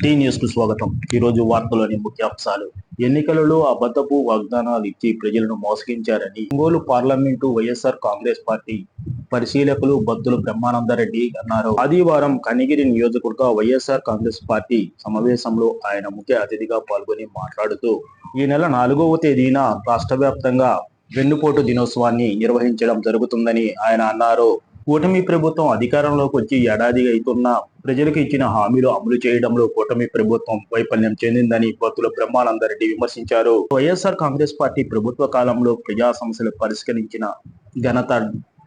Tea న్యూస్కు స్వాగతం. ఈ రోజు వార్తలోని ముఖ్యాంశాలు ఎన్నికలలో అబద్ధపు వాగ్దానాలు ఇచ్చి ప్రజలను మోసగించారని Ongole parliament YSR Congress party పరిశీలకులు బద్దులు బ్రహ్మానందరెడ్డి అన్నారు. ఆదివారం కనిగిరి నియోజకవర్గ వైఎస్ఆర్ కాంగ్రెస్ పార్టీ సమావేశంలో ఆయన ముఖ్య అతిథిగా పాల్గొని మాట్లాడుతూ ఈ నెల నాలుగవ తేదీన రాష్ట్ర వ్యాప్తంగా వెన్నుపోటు దినోత్సవాన్ని నిర్వహించడం జరుగుతుందని ఆయన అన్నారు. కూటమి ప్రభుత్వం అధికారంలోకి వచ్చి ఏడాది అవుతున్న ప్రజలకు ఇచ్చిన హామీలు అమలు చేయడంలో కూటమి ప్రభుత్వం వైఫల్యం చెందిందని బొత్తుల బ్రహ్మానందరెడ్డి విమర్శించారు. వైఎస్ఆర్ కాంగ్రెస్ పార్టీ ప్రభుత్వ కాలంలో ప్రజా సమస్యలు పరిష్కరించిన ఘనత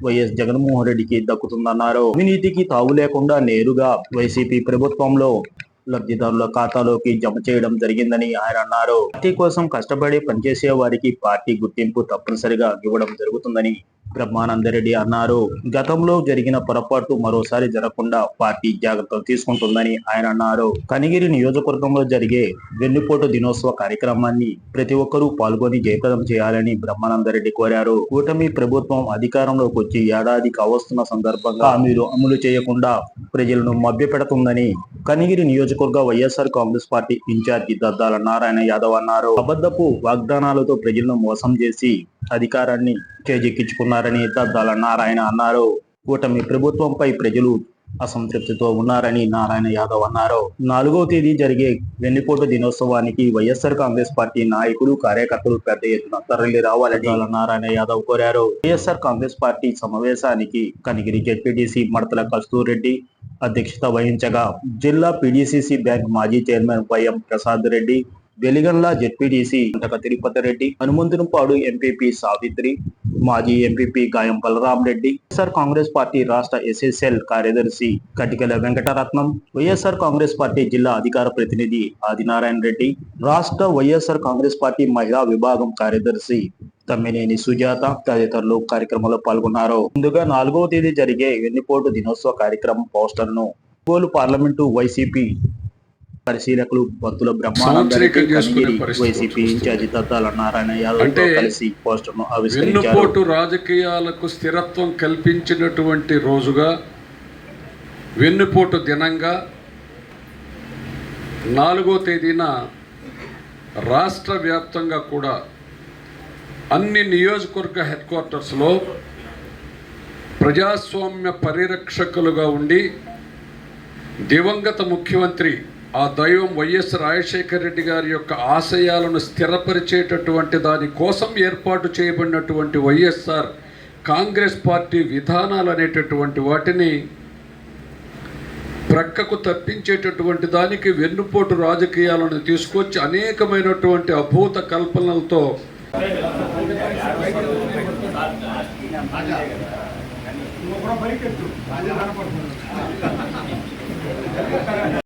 వైఎస్ జగన్మోహన్ రెడ్డికి దక్కుతుందన్నారు. అవినీతికి తావు లేకుండా నేరుగా వైసీపీ ప్రభుత్వంలో లబ్ధిదారుల ఖాతాలోకి జమ చేయడం జరిగిందని ఆయన అన్నారు. పార్టీ కోసం కష్టపడి పనిచేసే వారికి పార్టీ గుర్తింపు తప్పనిసరిగా ఇవ్వడం జరుగుతుందని బ్రహ్మానందరెడ్డి అన్నారు. గతంలో జరిగిన పొరపాటు మరోసారి జరగకుండా పార్టీ జాగ్రత్తలు తీసుకుంటుందని ఆయన అన్నారు. కనిగిరి నియోజకవర్గంలో జరిగే వెన్నుపోటు దినోత్సవ కార్యక్రమాన్ని ప్రతి ఒక్కరూ పాల్గొని జయప్రదం చేయాలని బ్రహ్మానందరెడ్డి కోరారు. కూటమి ప్రభుత్వం అధికారంలోకి వచ్చి ఏడాది కావస్తున్న సందర్భంగా మీరు అమలు చేయకుండా ప్రజలను మభ్యపెడుతుందని కనిగిరి నియోజకవర్గ వైఎస్ఆర్ కాంగ్రెస్ పార్టీ ఇన్ఛార్జి దద్దాల నారాయణ యాదవ్ అన్నారు. అబద్ధపు వాగ్దానాలతో ప్రజలను మోసం చేసి అధికారాన్ని చేజెక్కించుకున్నారని దద్దాల నారాయణ అన్నారు. కూటమి ప్రభుత్వంపై ప్రజలు అసంతృప్తితో ఉన్నారని నారాయణ యాదవ్ అన్నారు. నాలుగో తేదీ జరిగే వెన్నుపోటు దినోత్సవానికి వైఎస్ఆర్ కాంగ్రెస్ పార్టీ నాయకులు కార్యకర్తలు పెద్ద ఎత్తున తరలి రావాలని నారాయణ యాదవ్ కోరారు. వైఎస్ఆర్ కాంగ్రెస్ పార్టీ సమావేశానికి కనిగిరి జడ్పీటీసీ మడతల కస్తూరెడ్డి అధ్యక్షత వహించగా జిల్లా పిడిసిసి బ్యాంక్ మాజీ chairman YM Prasad Reddy Veligandla ZPTC Anthaka Tirupati Reddy Hanumanthunipadu MPP Savitri మాజీ ఎంపీపీ గాయం బలరాం రెడ్డి వైఎస్ఆర్ కాంగ్రెస్ పార్టీ రాష్ట్ర ఎస్ఎస్ఎల్ కార్యదర్శి కటికల వెంకటరత్నం వైఎస్ఆర్ కాంగ్రెస్ పార్టీ జిల్లా అధికార ప్రతినిధి ఆదినారాయణ రెడ్డి రాష్ట్ర వైఎస్ఆర్ కాంగ్రెస్ పార్టీ మహిళా విభాగం కార్యదర్శి తమ్మినేని సుజాత తదితరులు కార్యక్రమంలో పాల్గొన్నారు. ముందుగా నాలుగవ తేదీ జరిగే వెన్నుపోటు దినోత్సవ కార్యక్రమం పోస్టర్ను ఒంగోలు పార్లమెంటు వైసీపీ పరిశీలకులు బంతుల బ్రహ్మానంద వైసీపీ ఇన్ఛార్జి దత్తాల నారాయణ యాదవ్ కలిసి పోస్టర్ను ఆవిష్కరించారు. వెన్నుపోటు రాజకీయాలకు స్థిరత్వం కల్పించినటువంటి రోజుగా వెన్నుపోటు దినంగా నాలుగో తేదీన రాష్ట్ర వ్యాప్తంగా కూడా అన్ని నియోజకవర్గ హెడ్ క్వార్టర్స్లో ప్రజాస్వామ్య పరిరక్షకులుగా ఉండి దివంగత ముఖ్యమంత్రి ఆ దైవం వైఎస్ రాజశేఖర రెడ్డి గారి యొక్క ఆశయాలను స్థిరపరిచేటటువంటి దాని కోసం ఏర్పాటు చేయబడినటువంటి వైఎస్ఆర్ కాంగ్రెస్ పార్టీ విధానాలు అనేటటువంటి వాటిని ప్రక్కకు తప్పించేటటువంటి దానికి వెన్నుపోటు రాజకీయాలను తీసుకొచ్చి అనేకమైనటువంటి అభూత కల్పనలతో ಒಬ್ಬರ ಬೈಕ್ ಇತ್ತು